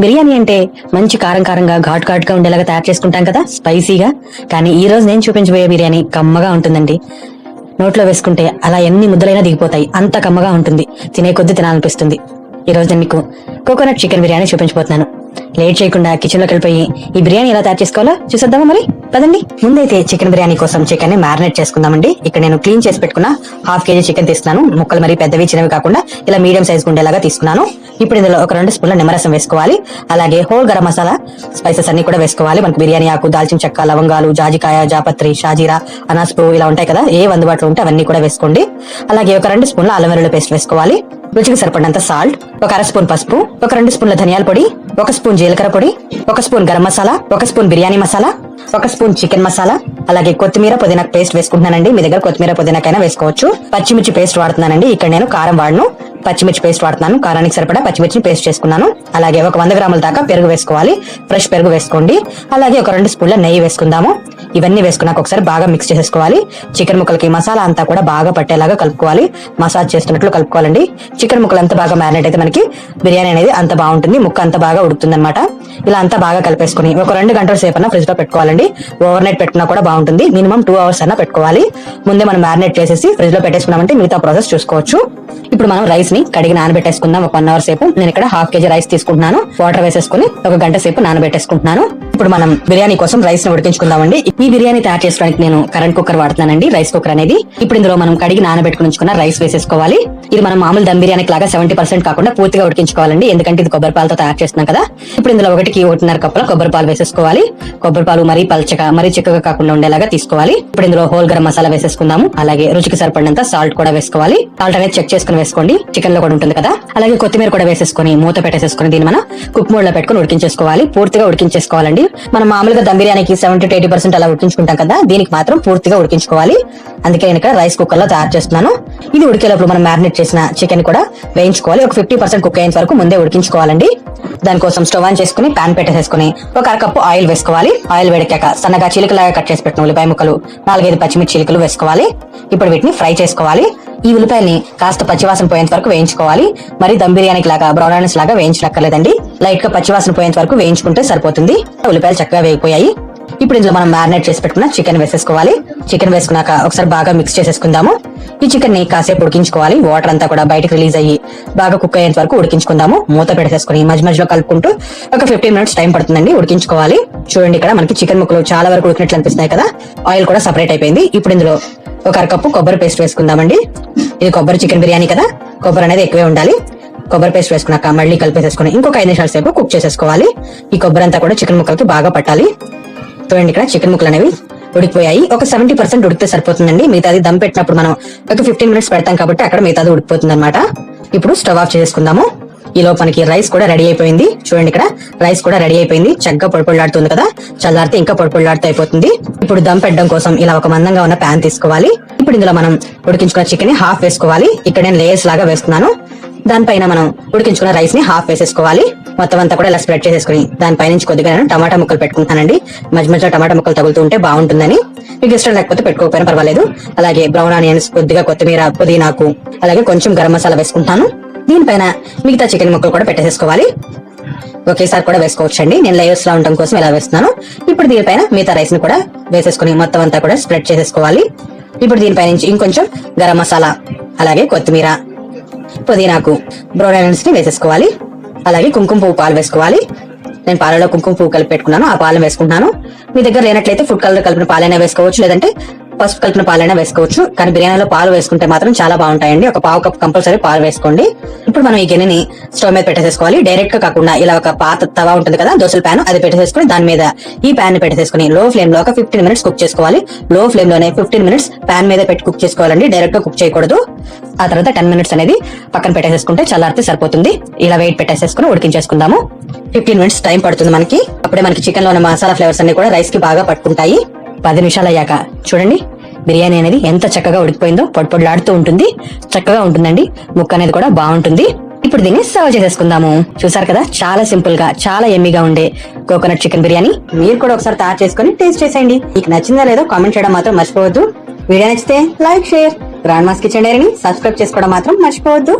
బిర్యానీ అంటే మంచి కారం కారంగా ఘాట్ ఘాట్గా ఉండేలాగా తయారు చేసుకుంటాం కదా స్పైసీగా. కానీ ఈ రోజు నేను చూపించబోయే బిర్యానీ కమ్మగా ఉంటుందండి. నోట్లో వేసుకుంటే అలా ఎన్ని ముద్దలైనా దిగిపోతాయి. అంత కమ్మగా ఉంటుంది. తినే కొద్ది తినాలనిపిస్తుంది. ఈ రోజు నేను మీకు కోకోనట్ చికెన్ బిర్యానీ చూపించబోతున్నాను. లేట్ చేయకుండా కిచెన్లోకి వెళ్ళిపోయి ఈ బిర్యానీ ఎలా తయారు చేసుకోవాలో చూసేద్దామా మరి? పదండి. ముందైతే చికెన్ బిర్యానీ కోసం చికెన్ని మ్యారినేట్ చేసుకుందామండి. ఇక్కడ నేను క్లీన్ చేసి పెట్టుకున్న హాఫ్ కేజీ చికెన్ తీసుకున్నాను ముక్కలు మరి పెద్దవి చిన్నవి కాకుండా ఇలా మీడియం సైజ్ ఉండేలాగా తీసుకున్నాను. ఇప్పుడు ఇందులో ఒక రెండు స్పూన్ల నిమ్మరసం వేసుకోవాలి. అలాగే హోల్ గరం మసాలా స్పైసెస్ అన్ని కూడా వేసుకోవాలి. మనకు బిర్యానీ ఆకు దాల్చిన చెక్క లవంగాలు జాజికాయ జాపత్రి షాజీరా అనాస్పు ఇలా ఉంటాయి కదా ఏ అందుబాటులో ఉంటే అవన్నీ కూడా వేసుకోండి. అలాగే ఒక రెండు స్పూన్ల అల్లం వెల్లుల్లి పేస్ట్ వేసుకోవాలి. రుచికి సరిపడినంత సాల్ట్ ఒక అర స్పూన్ పసుపు ఒక రెండు స్పూన్ల ధనియాల పొడి ఒక స్పూన్ జీలకర్ర పొడి ఒక స్పూన్ గరం మసాలా ఒక స్పూన్ బిర్యానీ మసాలా ఒక స్పూన్ చికెన్ మసాలా అలాగే కొత్తిమీర పుదీనా పేస్ట్ వేసుకుంటున్నానండి. మీ దగ్గర కొత్తిమీర పుదీనాకైనా వేసుకోవచ్చు. పచ్చిమిర్చి పేస్ట్ వాడుతున్నానండి. ఇక్కడ నేను కారం వాడను. పచ్చిమిర్చి పేస్ట్ వాడుతున్నాను. కారానికి సరిపడా పచ్చిమిర్చి పేస్ట్ చేసుకున్నాను. అలాగే ఒక వంద గ్రాముల దాకా పెరుగు వేసుకోవాలి. ఫ్రెష్ పెరుగు వేసుకోండి. అలాగే ఒక రెండు స్పూన్ల నెయ్యి వేసుకుందాము. ఇవన్నీ వేసుకున్నాక ఒకసారి బాగా మిక్స్ చేసేసుకోవాలి. చికెన్ ముక్కలకి మసాలా అంతా కూడా బాగా పట్టేలాగా కలుపుకోవాలి. మసాజ్ చేస్తున్నట్లు కలుపుకోవాలండి. చికెన్ ముక్కలు అంతా బాగా మ్యారినేట్ అయితే మనకి బిర్యానీ అనేది అంత బాగుంటుంది. ముక్క అంత బాగా ఉడుకుతుంది అనమాట ఇలా అంతా బాగా కలిపేసుకుని ఒక రెండు గంటల సేపు అన్న ఫ్రిడ్జ్లో పెట్టుకోవాలండి. ఓవర్ నైట్ పెట్టినా కూడా బాగుంటుంది. మినిమం టూ అవర్స్ అన్న పెట్టుకోవాలి. ముందే మనం మ్యారినేట్ చేసేసి ఫ్రిడ్జ్లో పెట్టేసుకున్నామంటే మిగతా ప్రాసెస్ చూసుకోవచ్చు. ఇప్పుడు మనం రైస్ని కడిగి నానబెట్టేసుకుందాం. ఒక వన్ అవర్ సేపు. నేను ఇక్కడ హాఫ్ కేజీ రైస్ తీసుకుంటున్నాను. వాటర్ వేసేసుకుని ఒక గంట సేపు నానబెట్టేసుకుంటున్నాను. ఇప్పుడు మనం బిర్యానీ కోసం రైస్ని ఉడికించుకుందామండి. ఈ బిర్యానీ తయారు చేసుకోవడానికి నేను కరెంట్ కుక్కర్ వాడుతున్నానండి. రైస్ కుక్కర్ అనేది ఇప్పుడు ఇందులో మనం కడిగి నానబెట్టుకుని ఉంచుకున్న రైస్ వేసేసుకోవాలి. ఇది మనం మామూలు దమ్ బిర్యానీ లాగా సెవెంటీ పర్సెంట్ కాకుండా పూర్తిగా ఉడికించుకోవాలండి. ఎందుకంటే ఇది కొబ్బరి పాలతో తయారు చేస్తున్నాం కదా. ఇప్పుడు ఇందులో ఒకటికి ఒకటిన్నర కప్పుల కొబ్బరి పాలు వేసేసుకోవాలి. కొబ్బరి పాలు మరీ పల్చగా మరీ చిక్కగా కాకుండా ఉండేలాగా తీసుకోవాలి. ఇప్పుడు ఇందులో హోల్ గరం మసాలా వేసేసుకుందాము. అలాగే రుచికి సరిపడినంత సాల్ట్ కూడా వేసుకోవాలి. సాల్ట్ అనేది చెక్ చేసుకుని వేసుకోండి. చికెన్లో కూడా ఉంటుంది కదా. అలాగే కొత్తిమీర కూడా వేసేసుకొని మూత పెట్టేసేసుకొని దీన్ని మనం కుక్ మోడ్లో పెట్టుకుని ఉడికించేసుకోవాలి. పూర్తిగా ఉడికించేసుకోవాలండి. మనం మామూలుగా దమ్ బిర్యానీకి సెవెంటీ టు ఎయిటీ పర్సెంట్ అలా ఉడికించుకుంటాం కదా దీనికి మాత్రం పూర్తిగా ఉడికించుకోవాలి. అందుకే నేను ఇక్కడ రైస్ కుక్కర్లో తయారు చేస్తున్నాను. ఇది ఉడికేటప్పుడు మనం మ్యారినేట్ చేసిన చికెన్ కూడా వేయించుకోవాలి. ఒక ఫిఫ్టీ పర్సెంట్ కుక్ అయ్యేంత వరకు ముందే ఉడికించుకోవాలండి. దానికోసం స్టవ్ ఆన్ చేసుకుని పాన్ పెట్టేసేసుకుని ఒక అరకప్పు ఆయిల్ వేసుకోవాలి. ఆయిల్ వేడెక్కాక సన్నగా చిలుకలాగా కట్ చేసి పెట్టిన ఉల్లిపాయ ముక్కలు నాలుగైదు పచ్చిమిర్చి చిలుకలు వేసుకోవాలి. ఇప్పుడు వీటిని ఫ్రై చేసుకోవాలి. ఈ ఉల్లిపాయల్ని కాస్త పచ్చివాసన పోయేంత వరకు వేయించుకోవాలి. మరి దమ్ బిర్యానీకి లాగా బ్రౌన్ ఆనియన్స్ లాగా వేయించక్కర్లేదండి లైట్గా పచ్చివాసన పోయేంత వరకు వేయించుకుంటే సరిపోతుంది. ఉల్లిపాయలు చక్కగా వేగిపోయాయి. ఇప్పుడు ఇందులో మనం మ్యారినేట్ చేసి పెట్టుకున్న చికెన్ వేసేసుకోవాలి. చికెన్ వేసుకున్నాక ఒకసారి బాగా మిక్స్ చేసేసుకుందాము. ఈ చికెన్ని కాసేపు ఉడికించుకోవాలి. వాటర్ అంతా కూడా బయటకు రిలీజ్ అయ్యి బాగా కుక్ అయ్యేంత వరకు ఉడికించుకుందాము. మూత పెట్టేసుకుని మధ్య మధ్యలో కలుపుకుంటూ ఒక ఫిఫ్టీన్ మినిట్స్ టైం పడుతుందండి ఉడికించుకోవాలి. చూడండి ఇక్కడ మనకి చికెన్ ముక్కలు చాలా వరకు ఉడికినట్లు అనిపిస్తున్నాయి కదా. ఆయిల్ కూడా సపరేట్ అయిపోయింది. ఇప్పుడు ఇందులో ఒక అరకప్పు కొబ్బరి పేస్ట్ వేసుకుందామండి. ఇది కొబ్బరి చికెన్ బిర్యానీ కదా? కొబ్బరి అనేది ఎక్కువే ఉండాలి. కొబ్బరి పేస్ట్ వేసుకున్నాక మళ్ళీ కలిపేసేసుకుని ఇంకొక ఐదు నిమిషాల సేపు కుక్ చేసేసుకోవాలి. ఈ కొబ్బరి అంతా కూడా చికెన్ ముక్కలకి బాగా పట్టాలి. చూడండి ఇక్కడ చికెన్ ముక్కలు అనేవి ఉడికిపోయాయి. ఒక సెవెంటీ పర్సెంట్ ఉడికితే సరిపోతుందండి. మిగతాది దమ్ పెట్టినప్పుడు మనం ఒక ఫిఫ్టీన్ మినిట్స్ పెడతాం కాబట్టి అక్కడ మిగతాది ఉడికిపోతుంది అనమాట ఇప్పుడు స్టవ్ ఆఫ్ చేసుకుందాము ఈ మనకి రైస్ కూడా రెడీ అయిపోయింది. చూడండి ఇక్కడ రైస్ కూడా రెడీ అయిపోయింది. చక్కగా పొడిపొడిలాడుతుంది కదా. చల్లారితే ఇంకా పొడిపొడిలాడుతూ అయిపోతుంది. ఇప్పుడు దమ్ పెట్టడం కోసం ఇలా ఒక మందంగా ఉన్న ప్యాన్ తీసుకోవాలి. ఇప్పుడు ఇందులో మనం ఉడికించుకున్న చికెన్ని హాఫ్ వేసుకోవాలి. ఇక్కడ నేను లేయర్స్ లాగా వేస్తున్నాను. దానిపైన మనం ఉడికించుకున్న రైస్ని హాఫ్ వేసేసుకోవాలి. మొత్తం అంతా కూడా ఇలా స్ప్రెడ్ చేసేసుకుని దానిపై నుంచి కొద్దిగా నేను టమాటా ముక్కలు పెట్టుకుంటానండి. మధ్య మధ్యలో టమాటా ముక్కలు తగులుతూ ఉంటే బాగుంటుందని. మీకు ఇష్టం లేకపోతే పెట్టుకోకపోయినా పర్వాలేదు. అలాగే బ్రౌన్ ఆనియన్స్ కొద్దిగా కొత్తిమీర పుదీనాకు అలాగే కొంచెం గరం మసాలా వేసుకుంటాను. దీనిపైన మిగతా చికెన్ ముక్కలు కూడా పెట్టేసేసుకోవాలి. ఒకేసారి కూడా వేసుకోవచ్చండి. నేను లేయర్స్ లా ఉండడం కోసం ఇలా వేస్తున్నాను. ఇప్పుడు దీనిపైన మిగతా రైస్ని కూడా వేసేసుకుని మొత్తం అంతా కూడా స్ప్రెడ్ చేసేసుకోవాలి. ఇప్పుడు దీనిపై నుంచి ఇంకొంచెం గరం మసాలా అలాగే కొత్తిమీర పుదీనాకు బ్రౌన్ ఆనియన్స్ని వేసేసుకోవాలి. అలాగే కుంకుమ పువ్వు పాలు వేసుకోవాలి. నేను పాలలో కుంకుమ పువ్వు కలిపి పెట్టుకున్నాను. ఆ పాలను వేసుకుంటున్నాను. మీ దగ్గర లేనట్లయితే ఫుడ్ కలర్ కలిపిన పాలైనా వేసుకోవచ్చు. లేదంటే పసుపు కలిపిన పాలైనా వేసుకోవచ్చు. కానీ బిర్యానీలో పాలు వేసుకుంటే మాత్రం చాలా బాగుంటాయండి. ఒక పావు కప్ కంపల్సరీ పాలు వేసుకోండి. ఇప్పుడు మనం ఈ గిన్నెని స్టవ్ మీద పెట్టేసేసుకోవాలి. డైరెక్ట్గా కాకుండా ఇలా ఒక పాత తవా ఉంటుంది కదా దోశల ప్యాన్ అది పెట్టేసేసుకుని దాని మీద ఈ ప్యాన్ని పెట్టేసేసుకుని లో ఫ్లేమ్లో ఒక ఫిఫ్టీన్ మినిట్స్ కుక్ చేసుకోవాలి. లో ఫ్లేమ్లోనే ఫిఫ్టీన్ మినిట్స్ ప్యాన్ మీద పెట్టి కుక్ చేసుకోవాలండి. డైరెక్ట్గా కుక్ చేయకూడదు. ఆ తర్వాత టెన్ మినిట్స్ అనేది పక్కన పెట్టేసేసుకుంటే చల్లారితే సరిపోతుంది. ఇలా వెయిట్ పెట్టేసేసుకుని ఉడికించేసుకుందాము. ఫిఫ్టీన్ మినిట్స్ టైం పడుతుంది మనకి. అప్పుడే మనకి చికెన్లో ఉన్న మసాలా ఫ్లేవర్స్ అన్ని కూడా రైస్కి బాగా పట్టుకుంటాయి. పది నిమిషాలు అయ్యాక చూడండి బిర్యానీ అనేది ఎంత చక్కగా ఉడికిపోయిందో పొడిపొడిలాడుతూ ఉంటుంది. చక్కగా ఉంటుందండి. ముక్క అనేది కూడా బాగుంటుంది. ఇప్పుడు దీన్ని సర్వ్ చేసేసుకుందాము. చూసారు కదా చాలా సింపుల్గా చాలా ఎమ్మిగా ఉండే కోకోనట్ చికెన్ బిర్యానీ. మీరు కూడా ఒకసారి తయారు చేసుకుని టేస్ట్ చేసేయండి. మీకు నచ్చిందా లేదో కామెంట్ చేయడం మాత్రం మర్చిపోవద్దు. వీడియో నచ్చితే like share grand mass kitchen డైరీని సబ్స్క్రైబ్ చేసుకోవడం మాత్రం మర్చిపోవద్దు.